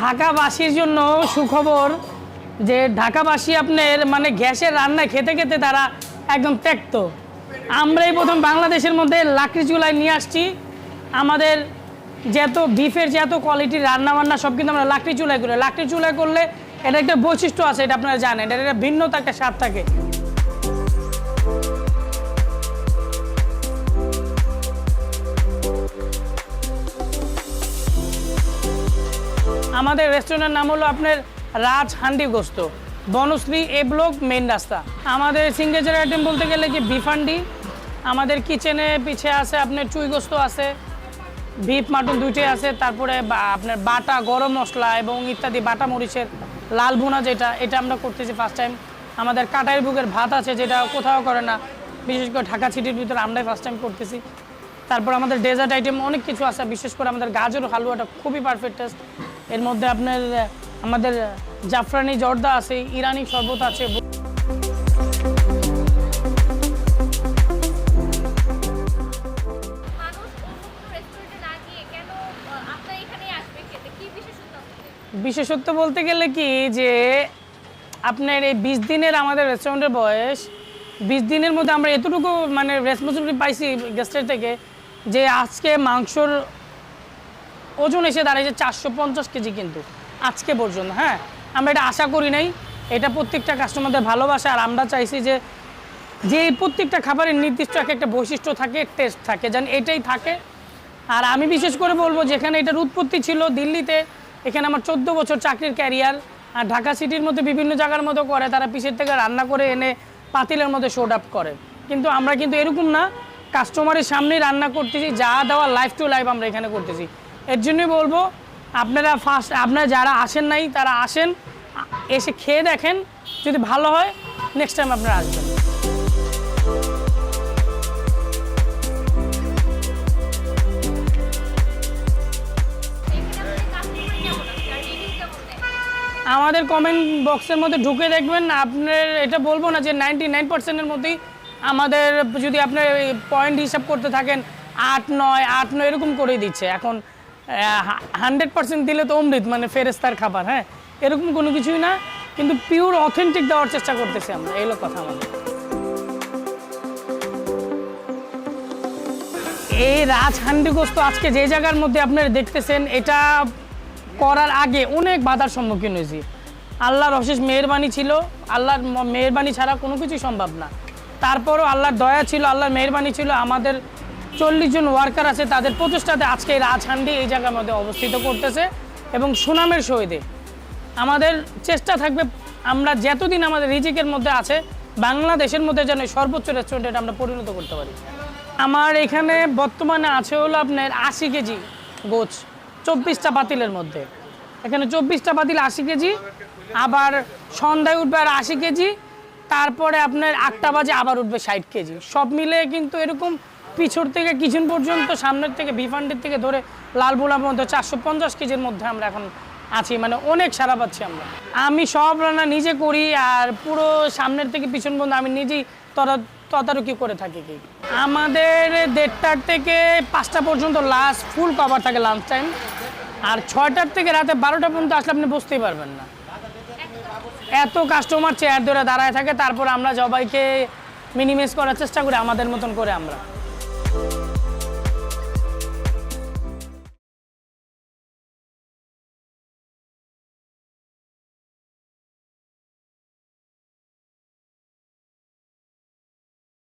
ঢাকাবাসীর জন্য সুখবর যে ঢাকাবাসী আপনার মানে গ্যাসের রান্না খেতে খেতে তারা একদম ত্যক্ত। আমরাই প্রথম বাংলাদেশের মধ্যে লাকড়ি চুলায় নিয়ে আসছি। আমাদের যত বিফের যত কোয়ালিটির রান্না বান্না সব কিন্তু আমরা লাকড়ি চুলায় করি। লাকড়ি চুলায় করলে এটা একটা বৈশিষ্ট্য আছে, এটা আপনারা জানেন। এটা একটা ভিন্নতা, একটা স্বাদ থাকে। আমাদের রেস্টুরেন্টের নাম হলো আপনার রাজ হান্ডি গোস্ত। বনশ্রী এ ব্লক মেন রাস্তা। আমাদের সিঙ্গেচার আইটেম বলতে গেলে কি বিফ হান্ডি। আমাদের কিচেনে পিছে আছে আপনার চুই গোস্ত আছে বিফ মাটন দুইটাই আছে, তারপরে আপনার বাটা, গরম মশলা এবং ইত্যাদি, বাটা মরিচের লাল ভুনা যেটা, এটা আমরা করতেছি ফার্স্ট টাইম আমাদের কাটাই বুকের ভাত আছে যেটা কোথাও করে না। বিশেষ করে ঢাকা সিটির ভিতরে আমরাই ফার্স্ট টাইম করতেছি। তারপর আমাদের ডেজার্ট আইটেম অনেক কিছু আছে বিশেষ করে আমাদের গাজর হালুয়াটা খুবই পারফেক্ট টেস্ট এর মধ্যে আপনার আমাদের জাফরানি জর্দা আছে ইরানি শরবত আছে। বিশেষত্ব বলতে গেলে কি যে আপনার এই বিশ দিনের আমাদের রেস্টুরেন্টের বয়স বিশ দিনের মধ্যে আমরা এতটুকু মানে রেসপন্সিবিলিটি পাইছি গেস্টের থেকে যে আজকে মাংসর ওজন এসে দাঁড়িয়েছে চারশো পঞ্চাশ কেজি কিন্তু আজকে পর্যন্ত হ্যাঁ? আমরা এটা আশা করি নাই। এটা প্রত্যেকটা কাস্টমারদের ভালোবাসা, আর আমরা চাইছি যে যে প্রত্যেকটা খাবারের নির্দিষ্ট এক একটা বৈশিষ্ট্য থাকে টেস্ট থাকে, যেন এটাই থাকে। আর আমি বিশেষ করে বলব, যেখানে এটার উৎপত্তি ছিল দিল্লিতে, এখানে আমার চোদ্দ বছর চাকরির ক্যারিয়ার আর ঢাকা সিটির মধ্যে বিভিন্ন জায়গার মতো করে, তারা পিসের থেকে রান্না করে এনে পাতিলের মধ্যে শোড আপ করে। কিন্তু আমরা কিন্তু এরকম না কাস্টমারের সামনেই রান্না করতেছি, যা দেওয়া লাইফ টু লাইফ আমরা এখানে করতেছি। এর জন্যই বলব, আপনারা ফার্স্ট আপনারা যারা আসেন নাই, তারা আসেন, এসে খেয়ে দেখেন, যদি ভালো হয় নেক্সট টাইম আপনারা আসবেন। আমাদের কমেন্ট বক্সের মধ্যে ঢুকে দেখবেন, আপনার এটা বলব না যে নাইনটি নাইন পার্সেন্টের মধ্যেই আমাদের যদি আপনার পয়েন্ট হিসাব করতে থাকেন, আট নয় আট নয় এরকম করেই দিচ্ছে। এখন হান্ড্রেড পার্সেন্ট দিলে তো অমৃত মানে ফেরেস্তার খাবার হ্যাঁ? এরকম কোনো কিছুই না, কিন্তু পিওর অথেন্টিক দেওয়ার চেষ্টা করতেছি আমরা। এই কথা আমাদের। এই রাজ হান্ডিগোস্ত আজকে যে জায়গার মধ্যে আপনারা দেখতেছেন, এটা করার আগে অনেক বাধার সম্মুখীন হয়েছি। আল্লাহর অশেষ মেহরবানি ছিল। আল্লাহর মেহরবানি ছাড়া কোনো কিছুই সম্ভব না। তারপরও আল্লাহর দয়া ছিল, আল্লাহর মেহরবানি ছিল। আমাদের চল্লিশ জন ওয়ার্কার আছে, তাদের প্রচেষ্টাতে আজকে এই রাজহান্ডি এই জায়গার মধ্যে অবস্থিত করতেছে এবং সুনামের সহিতে। আমাদের চেষ্টা থাকবে, আমরা যতদিন আমাদের রিজিকের মধ্যে আছে, বাংলাদেশের মধ্যে যেন সর্বোচ্চ রেস্টুরেন্টে এটা আমরা পরিণত করতে পারি। আমার এখানে বর্তমানে আছে হলো আপনার আশি কেজি গোছ, চব্বিশটা বাতিলের মধ্যে। এখানে চব্বিশটা বাতিল আশি কেজি, আবার সন্ধ্যায় উঠবে আর আশি কেজি তারপরে আপনার আটটা বাজে আবার উঠবে ষাট কেজি। সব মিলে কিন্তু এরকম পিছর থেকে কিচেন পর্যন্ত, সামনের থেকে ভিফান্ডের থেকে ধরে লাল বোলার মধ্যে চারশো পঞ্চাশ কেজির মধ্যে আমরা এখন আছি। মানে অনেক সারা পাচ্ছি আমরা। আমি সব রান্না নিজে করি আর পুরো সামনের থেকে পিছন পর্যন্ত আমি নিজেই তরা তদারকি করে থাকি কি। আমাদের দেড়টার থেকে পাঁচটা পর্যন্ত লাস্ট ফুল কভার থাকে লাঞ্চ টাইম আর ছয়টার থেকে রাতে বারোটা পর্যন্ত আসলে আপনি বুঝতেই পারবেন না। এত কাস্টমার চেয়ার ধরে দাঁড়ায় থাকে, তারপর আমরা সবাইকে মিনিমাইজ করার চেষ্টা করি আমাদের মতন করে আমরা।